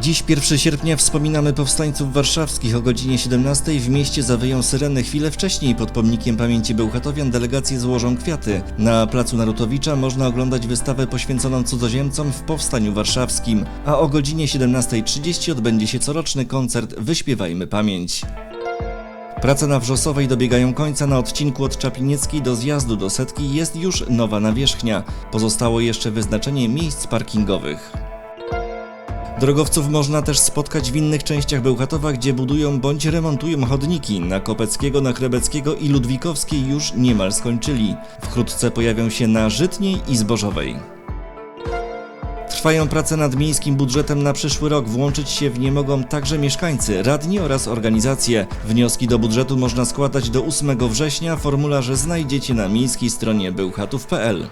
Dziś 1 sierpnia wspominamy powstańców warszawskich. O godzinie 17 w mieście zawyją syreny. Chwilę wcześniej pod pomnikiem pamięci Bełchatowian delegacje złożą kwiaty. Na placu Narutowicza można oglądać wystawę poświęconą cudzoziemcom w Powstaniu Warszawskim. A o godzinie 17.30 odbędzie się coroczny koncert Wyśpiewajmy Pamięć. Prace na Wrzosowej dobiegają końca. Na odcinku od Czaplinieckiej do zjazdu do Setki jest już nowa nawierzchnia. Pozostało jeszcze wyznaczenie miejsc parkingowych. Drogowców można też spotkać w innych częściach Bełchatowa, gdzie budują bądź remontują chodniki. Na Kopeckiego, na Krebeckiego i Ludwikowskiej już niemal skończyli. Wkrótce pojawią się na Żytniej i Zbożowej. Trwają prace nad miejskim budżetem na przyszły rok. Włączyć się w nie mogą także mieszkańcy, radni oraz organizacje. Wnioski do budżetu można składać do 8 września. Formularze znajdziecie na miejskiej stronie bełchatów.pl.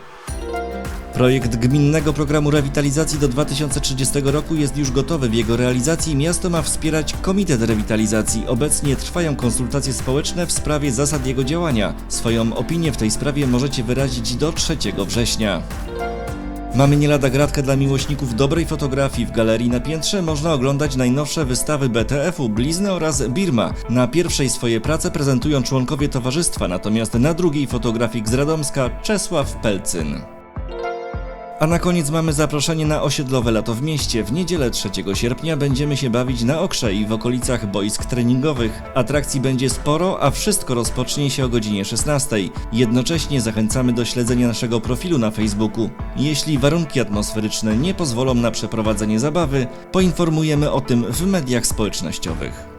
Projekt gminnego programu rewitalizacji do 2030 roku jest już gotowy. W jego realizacji miasto ma wspierać Komitet Rewitalizacji. Obecnie trwają konsultacje społeczne w sprawie zasad jego działania. Swoją opinię w tej sprawie możecie wyrazić do 3 września. Mamy nie lada gratkę dla miłośników dobrej fotografii. W galerii na piętrze można oglądać najnowsze wystawy BTF-u, Blizny oraz Birma. Na pierwszej swoje prace prezentują członkowie towarzystwa, natomiast na drugiej fotografik z Radomska Czesław Pelcyn. A na koniec mamy zaproszenie na osiedlowe lato w mieście. W niedzielę 3 sierpnia będziemy się bawić na Okrze i w okolicach boisk treningowych. Atrakcji będzie sporo, a wszystko rozpocznie się o godzinie 16. Jednocześnie zachęcamy do śledzenia naszego profilu na Facebooku. Jeśli warunki atmosferyczne nie pozwolą na przeprowadzenie zabawy, poinformujemy o tym w mediach społecznościowych.